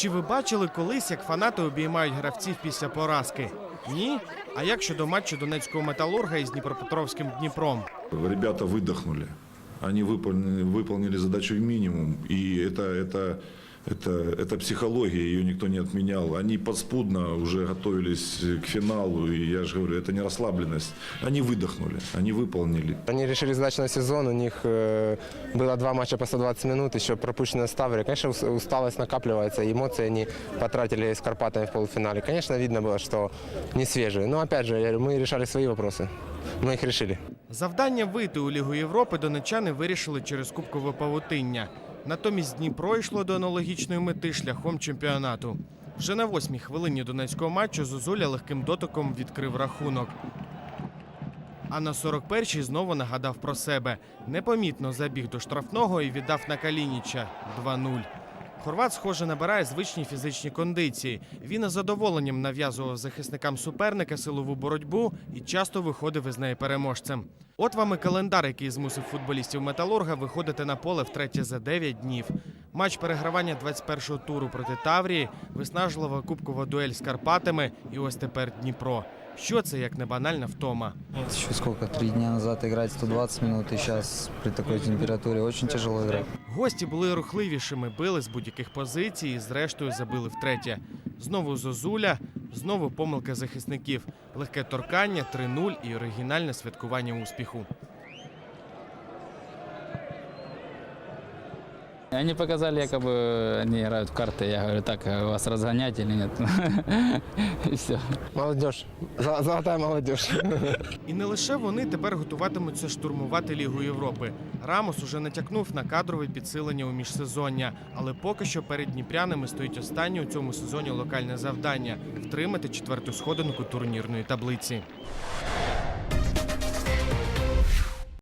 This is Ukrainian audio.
Чи ви бачили колись, як фанати обіймають гравців після поразки? Ні? А як щодо матчу донецького металурга із Дніпропетровським Дніпром? Ребята выдохнули. Они выполнили, выполнили задачу минимум. И это, это, это, это психология, ее никто не отменял. Они подспудно уже готовились к финалу. И я же говорю, это не расслабленность. Они выдохнули, они выполнили. Они решили сдать на сезон, у них э, было два матча по 120 минут, еще пропущено ставили. Конечно, ус- усталость накапливается, эмоции они потратили с Карпатами в полуфинале. Конечно, видно было, что не свежие. Но опять же, я говорю, мы решали свои вопросы. Мы их решили. Завдання вийти у Лігу Європи донечани вирішили через кубкове павутиння. Натомість Дніпро йшло до аналогічної мети шляхом чемпіонату. Вже на восьмій хвилині донецького матчу Зозуля легким дотиком відкрив рахунок. А на 41-й знову нагадав про себе. Непомітно забіг до штрафного і віддав на Калініча 2-0. Хорват, схоже, набирає звичні фізичні кондиції. Він із задоволенням нав'язував захисникам суперника силову боротьбу і часто виходив із неї переможцем. От вам і календар, який змусив футболістів Металурга виходити на поле втретє за 9 днів. Матч перегравання 21-го туру проти Таврії, виснажлива кубкова дуель з Карпатами і ось тепер Дніпро. Що це як не банальна втома? Еще сколько, три дня назад играть 120 минут, и сейчас при такой температуре очень тяжело играть. Гості були рухливішими, били з будь-яких позицій і зрештою забили втретє. Знову Зозуля, знову помилка захисників, легке торкання, 3-0 і оригінальне святкування успіху. Они показали, якобы они играют в карты. Я говорю, так, вас разгонять или нет? И все. Молодежь. Золотая молодежь. І не лише вони тепер готуватимуться штурмувати Лігу Європи. Рамос уже натякнув на кадрове підсилення у міжсезоння, але поки що перед дніпрянами стоїть останнє у цьому сезоні локальне завдання втримати четверту сходинку турнірної таблиці.